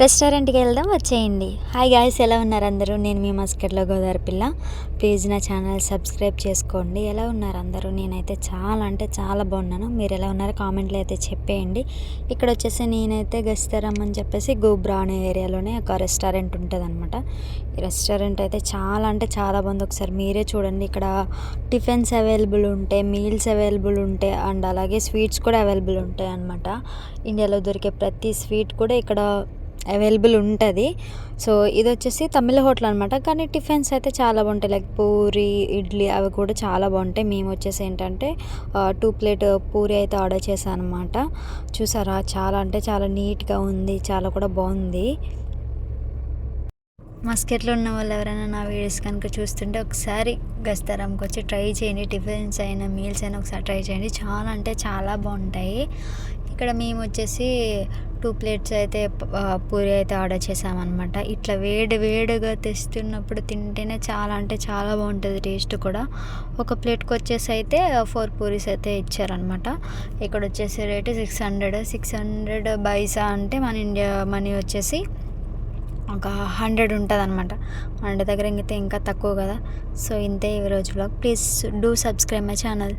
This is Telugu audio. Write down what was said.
రెస్టారెంట్కి వెళ్దాం వచ్చేయండి. హాయ్ గాయస్ ఎలా ఉన్నారు అందరూ? నేను మీ మస్కెట్లో గోదావరి పిల్ల. ప్లీజ్ నా ఛానల్ సబ్స్క్రైబ్ చేసుకోండి. ఎలా ఉన్నారు అందరూ? నేనైతే చాలా అంటే చాలా బాగున్నాను. మీరు ఎలా ఉన్నారో కామెంట్లో అయితే చెప్పేయండి. ఇక్కడ వచ్చేసి నేనైతే గస్తారమ్మని అని చెప్పేసి గోబ్రా అనే ఏరియాలోనే ఒక రెస్టారెంట్ ఉంటుంది అనమాట ఈ రెస్టారెంట్ అయితే చాలా అంటే చాలా బాగుంది. ఒకసారి మీరే చూడండి. ఇక్కడ టిఫిన్స్ అవైలబుల్ ఉంటాయి మీల్స్ అవైలబుల్ ఉంటాయి అండ్ అలాగే స్వీట్స్ కూడా అవైలబుల్ ఉంటాయి అనమాట ఇండియాలో దొరికే ప్రతి స్వీట్ కూడా ఇక్కడ అవైలబుల్ ఉంటుంది. సో ఇది వచ్చేసి తమిళ హోటల్ అనమాట కానీ టిఫిన్స్ అయితే చాలా బాగుంటాయి. లైక్ పూరి ఇడ్లీ అవి కూడా చాలా బాగుంటాయి. మేము వచ్చేసి ఏంటంటే టూ ప్లేట్ పూరి అయితే ఆర్డర్ చేశాను అనమాట చూసారా? చాలా అంటే చాలా నీట్గా ఉంది. చాలా కూడా బాగుంది. మస్కెట్లో ఉన్న వాళ్ళు ఎవరైనా నా వీడియోస్ కనుక చూస్తుంటే ఒకసారి గస్తరంకి వచ్చి ట్రై చేయండి. టిఫిన్స్ అయినా మీల్స్ అయినా ఒకసారి ట్రై చేయండి. చాలా అంటే చాలా బాగుంటాయి. ఇక్కడ మేము వచ్చేసి టూ ప్లేట్స్ అయితే పూరి అయితే ఆర్డర్ చేసామన్నమాట. ఇట్లా వేడి వేడిగా తెస్తున్నప్పుడు తింటేనే చాలా అంటే చాలా బాగుంటుంది టేస్ట్ కూడా. ఒక ప్లేట్కి వచ్చేసి అయితే ఫోర్ పూరీస్ అయితే ఇచ్చారనమాట ఇక్కడ వచ్చేసి rate six hundred. Six hundred Bhainsa అంటే మన ఇండియా మనీ వచ్చేసి ఒక హండ్రెడ్ ఉంటుంది అనమాట మన దగ్గర ఇంకైతే ఇంకా తక్కువ కదా. సో ఇంతే ఈ blog. Please do subscribe my channel.